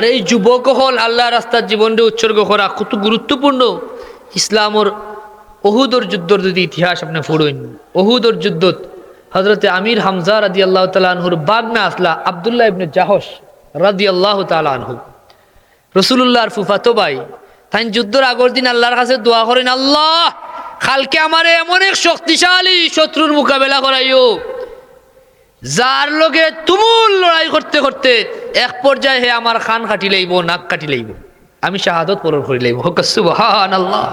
আর এই যুবক হল আল্লাহ রাস্তার জীবনটা উৎসর্গ করা। কত গুরুত্বপূর্ণ। ইসলামর অহুদর যুদ্ধর যদি ইতিহাস আপনি ফুড়ইন অহুদর যুদ্ধত হজরতে আমির হামজা রাদি আল্লাহ তালানহুর বাগনা আসলা আবদুল্লাহ ইবনে জাহস রাদি আল্লাহ তালানহু রসুল্লাহর ফুফাতো ভাই তাই যুদ্ধর আগর দিন আল্লাহর কাছে দোয়া করেন, আল্লাহ, কালকে আমার এমন এক শক্তিশালী শত্রুর মোকাবেলা করাইও, যার লগে তুমুল লড়াই করতে করতে এক পর্যায়ে হে আমার খান কাটি লইব, নাক কাটি লইব। আমি শাহাদত পূরণ করি লইব। সুবহান আল্লাহ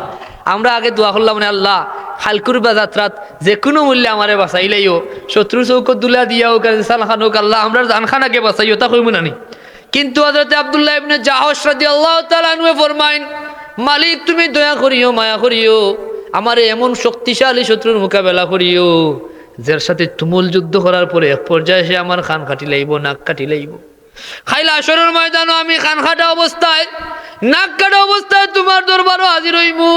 আমরা আগে দোয়া করলাম মানে আল্লাহ, হালকুর বা যাত্রাত যে কোনো মূল্যে আমারে বাঁচাই লাইও। শত্রু চৌকত দুলা দিয়া হোক সাল খান হোক, আল্লাহ, আমরা জান খানাকে বাঁচাইও, তা কইব নানি কিন্তু হজরত আবদুল্লাহ ইবনে জাহস রাদি আল্লাহ তালানুয়ে ফরমাইন, মালিক, তুমি দয়া করিও, মায়া করিও, আমারে এমন শক্তিশালী শত্রুর মোকাবেলা করিও, যার সাথে তুমুল যুদ্ধ করার পরে এক পর্যায়ে সে আমার খান কাটি লাইব, নাক কাটি লাইব। খাইলা আসরের ময়দানও আমি খান খাটা অবস্থায়, নাক কাটা অবস্থায় তোমার দরবারও হাজির হইমু।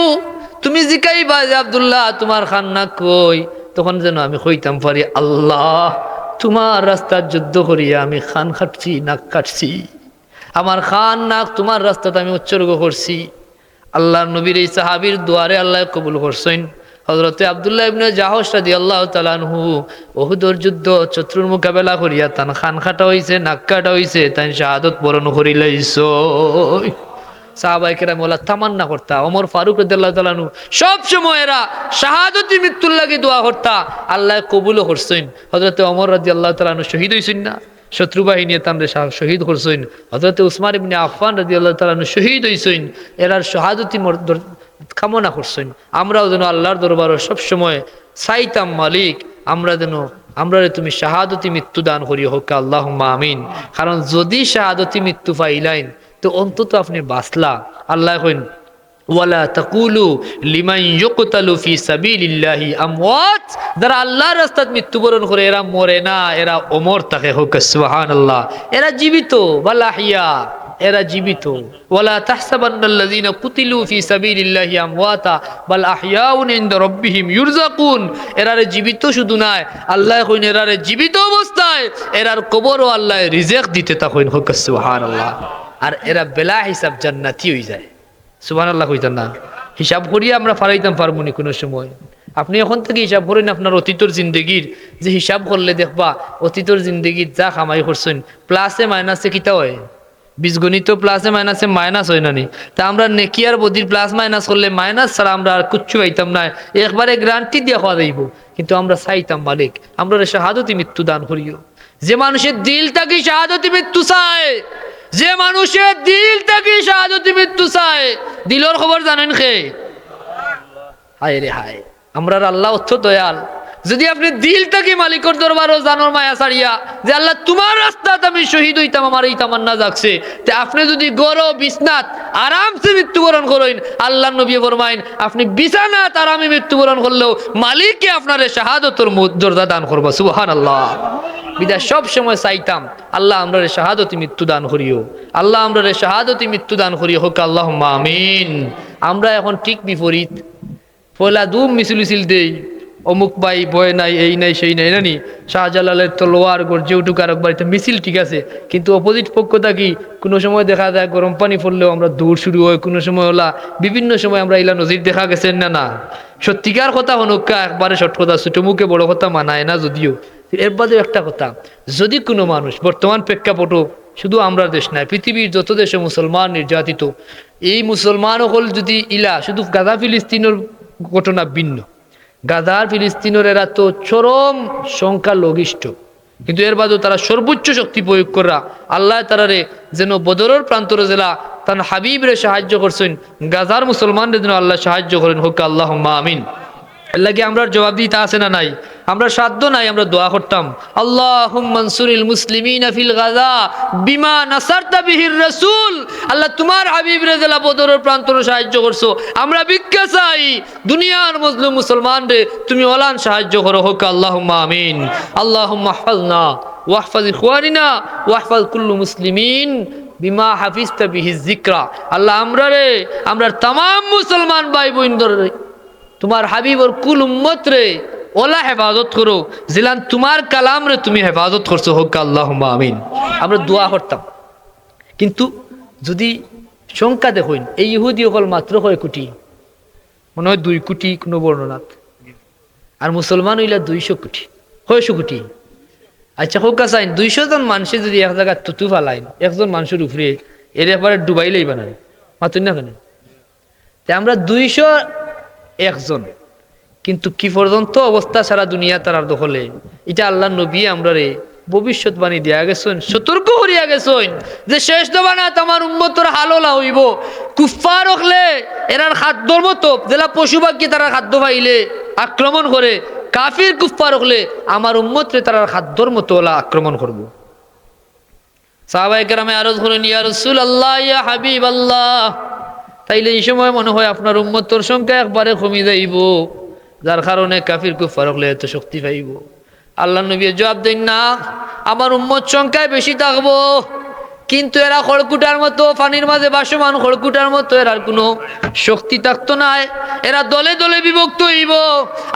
তুমি জিকাই বাজে আবদুল্লাহ, তোমার খান নাক কই? তখন যেন আমি কইতাম পারি, আল্লাহ, তোমার রাস্তার যুদ্ধ করিয়া আমি খান খাটছি, নাক কাটছি। আমার খান নাক তোমার রাস্তাতে আমি উৎসর্গ করছি। আল্লাহ নবীর এই সাহাবির দুয়ারে আল্লাহ কবুল করছেন। হজরতে আবদুল্লাহ ইবনে জাহস রাদি আল্লাহ তালানহু ওহুদর যুদ্ধ শত্রুর মোকাবেলা করিয়া তান খান খাটা হইছে, নাক হইছে, তাই শাহাদত বরণ করি লাইছ। সাহাবাইকেরা মোলা তামান্না করতা, ওমর ফারুক রদাল্লাহ তালানু সব সময় এরা শাহাদতি মৃত্যুর লাগে দোয়া করতা, আল্লাহ কবুলও করছেন। হজরতে অমর রাজি আল্লাহ তালানু শহীদ হইছেন না, শত্রু বাহিনী তানরে শহীদ করছেন। হজরতে উসমান ইবনে আফান রাজি আল্লাহ তালানু শহীদ হইছেন, এরার শাহাদতি কামনা করছেন। আমরাও যেন আল্লাহর দরবারও সবসময় চাইতাম, মালিক, আমরা যেন আমরা তুমি শাহাদতি মৃত্যু দান করি হোক আল্লাহ আমিন। কারণ যদি শাহাদতি মৃত্যু পাইলাইন তো অন্তত আপনি বাঁচলা। আল্লাহ কইন, ওয়ালা তাকুলু এরা মরে এরা সুবহানাল্লাহ। এরা জীবিত ওয়ালা হিয়া এরা জীবিত। ওয়ালা তাহসাবান্নাল্লাযীনা কুতিলু ফি সাবিলিল্লাহি আমওয়াতা, বাল আহইয়াউন ইনদা রাব্বিহিম ইউরযাকুন। এরারে জীবিত শুধু নাই, আল্লাহ কইন এরারে জীবিত অবস্থায়, এরার কবরও আল্লাহ রিজেক দিতে তা কইন হোক, সুবহানাল্লাহ। আর এরা বেলা হিসাব জান্নাতি হয়ে যায়। সুবহানাল্লাহ কইতাম না। হিসাব করিয়া আমরা ফারাইতাম পারব নি কোনো সময়। আপনি এখন থেকে হিসাব করেন আপনার অতীতর জিন্দগির। যে হিসাব করলে দেখবা, অতীতর জিন্দগির যা কামাই করছেন প্লাসে মাইনাসে কিতা হয়? বীজগণিত প্লাসে মাইনাসে মাইনাস হয় না নি। তা আমরা নেকি আর বদির প্লাস মাইনাস করলে মাইনাস ছাড়া আমরা আর কুচ্ছু পাইতাম না। একবারে গ্রান্টি দিয়ে খাওয়া যাইব। কিন্তু আমরা চাইতাম মালিক, আমরা শাহাদতি মৃত্যু দান করিও। যে মানুষের দিল থাকি শাহাদতি মৃত্যু চায়। যে মানুষের দিল থাকি শাহাদতি মৃত্যু চায়। দিলর খবর জানেন খে হায় রে হায়। আমরা আল্লাহ অর্থ দয়াল। যদি আপনি দিল থেকে মালিকর দরবারও জানোর মায়া ছাড়িয়া যে আল্লাহ তোমার রাস্তাতে আমি শহীদ হইতাম, আমার এই তামান্না জাগছে। তে আপনি যদি গরো বিছনাত আরামসে মৃত্যুবরণ করেন আল্লাহ নবী ফরমাইন, আপনি বিছানাত আরামে মৃত্যুবরণ করলেও মালিককে আপনার শাহাদতর মর্যাদা দান করব। সুবহান আল্লাহ বিদায়, সব সময় চাইতাম, আল্লাহ আমরা শাহাদতি মৃত্যু দান করিও। আল্লাহ আমরা শাহাদতি মৃত্যু দান করিও। হোক আল্লাহ আমিন। আমরা এখন ঠিক বিপরীত। পয়লা দুম মিছিল দেই। অমুক ভাই বয় নাই, এই নাই, সেই নাই, নানি? শাহজালালের তো তলোয়ার গর্জে উঠুক আর বাড়িতে মিছিল ঠিক আছে, কিন্তু অপোজিট পক্ষ থাকি কোনো সময় দেখা যায় গরম পানি পড়লেও আমরা দৌড় শুরু হয়, কোনো সময় ওলা বিভিন্ন সময় আমরা ইলা নজির দেখা গেছেন না না? সত্যিকার কথা হনুকা একবারে সট কথা, ছোট মুখে বড় কথা মানায় না যদিও। এর বাদেও একটা কথা, যদি কোনো মানুষ বর্তমান প্রেক্ষাপট শুধু আমরা দেশ নাই, পৃথিবীর যত দেশে মুসলমান নির্যাতিত, এই মুসলমান হল যদি ইলা শুধু গাজা ফিলিস্তিনের ঘটনা ভিন্ন গাজার এরা তো চরম সংখ্যা লঘিষ্ঠ কিন্তু এর বাদেও তারা সর্বোচ্চ শক্তি প্রয়োগ করা, আল্লাহ তারারে যেন বদরের প্রান্তরে জেলা তার হাবিবরে সাহায্য করছেন, গাজার মুসলমানদের যেন আল্লাহ সাহায্য করেন। হোক আল্লাহ আমিন। লাগে আমরা জবাব দিতে আসে না নাই? আমরা সাধ্য নাই, আমরা দোয়া করতাম। আল্লাহ মনসুরিল মুসলিমিন ফিল গাজা বিমা নাসারতা বিহির রাসূল। আল্লাহ তোমার হাবিব রেজালা বদরের প্রান্তরে সাহায্য করছ। আমরা ভিক্ষা চাই। দুনিয়ার মজলুম মুসলমান রে, তুমি অলান সাহায্য করো, হোক আল্লাহ আমিন। আল্লাহ মাহফাজনা ওয়াহফাজ ইখওয়ানিনা ওয়াহফাজ কুল্লু মুসলিমিন বিমা হাফিজতা বিহি জিকরা আল্লাহ আমরা রে, আমরা তাম মুসলমান ভাই বোনদের তোমার হাবিবর কুল উম্মত রে ওলা হেফাজত করো। জিলান, তোমার কালাম রে তুমি হেফাজত করছ। হোক আল্লাহ আমিন। আমরা দোয়া করতাম। কিন্তু যদি সংখ্যা দেখুন, এই ইহুদি অকল মাত্র কয় কোটি? মনে হয় দুই কোটি কোনো বর্ণনাথ আর মুসলমান হইলা দুইশো কোটি। কয়শো কোটি। আচ্ছা হোক চাইন দুইশো জন মানুষে যদি এক জায়গায় তুতু ফালাইন, একজন মানুষের উপরে এর একবারে ডুবাইলেই বানায় মাতুন না কেন? আমরা দুইশো একজন। কিন্তু কি পর্যন্ত অবস্থা সারা দুনিয়া তার দখলে। এটা আল্লাহ নবী আমরা রে ভবিষ্যৎবাণী দিয়া গেছেন, সতর্ক করিয়া গেছেন যে শেষ দবানাত আমার উম্মতর হাললা হইব। কুফার রখলে এরার খাদ্যর মতো জেলা পশু পাখি তারা খাদ্য পাইলে আক্রমণ করে। কাফির কুফার রখলে আমার উম্মতরে তারা খাদ্যর মতো ওলা আক্রমণ করব। সাহাবাই কেরামে আরজ করেন, ইয়া রসুল আল্লাহ ইয়া হাবিব আল্লাহ তাইলে এই সময় মনে হয় আপনার উম্মতর সংখ্যা একবারে কমি যাইব। যার কারণে কাফির কুফার হলে এত শক্তি পাইব। আল্লাহ নবী জবাব দেন না, আমার উম্মত সংখ্যায় বেশি থাকব। কিন্তু এরা খড়কুটার মতো, পানির মাঝে বাসমান খড়কুটার মতো, এরার কোনো শক্তি থাকতো নাই এরা দলে দলে বিভক্ত হইব,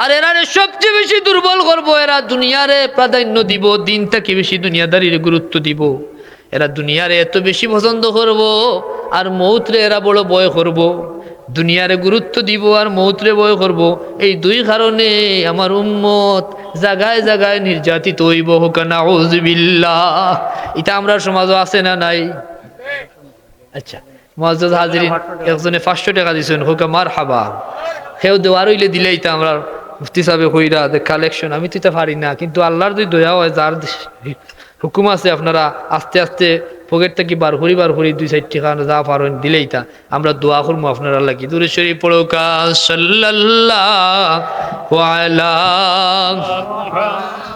আর এরারে সবচেয়ে বেশি দুর্বল করব। এরা দুনিয়ারে প্রাধান্য দিব, দিন থেকে বেশি দুনিয়াদারির গুরুত্ব দিব। এরা দুনিয়ারে এত বেশি পছন্দ করব, আর মৌত্রে এরা বড় বয় করব। দুনিয়ারে গুরুত্ব দিব আর মৌত্রে বয় করব। এই দুই কারণে আমার উম্মত জাগায় জাগায় নির্যাতিত হইব হোকানা ওজবিল্লাহ এটা আমরা সমাজও আছে না নাই? আচ্ছা মহাজ হাজির একজনে পাঁচশো টাকা দিছেন, হোকা মার হাবা সেও দেওয়ার হইলে দিলেই তা আমরা মুফতি সাহেব কইরা কালেকশন আমি তো এটা পারি না, কিন্তু আল্লাহর যদি দয়া হয়, যার হুকুম আছে, আপনারা আস্তে আস্তে পকেট থেকে বার হরি বার হরি দুই সাইড টাকা যা পারেন দিলেই তা। আমরা দোয়া করব আপনার আল্লাহ কি। দূরে শরীফ পড়োকা সাল্লাহ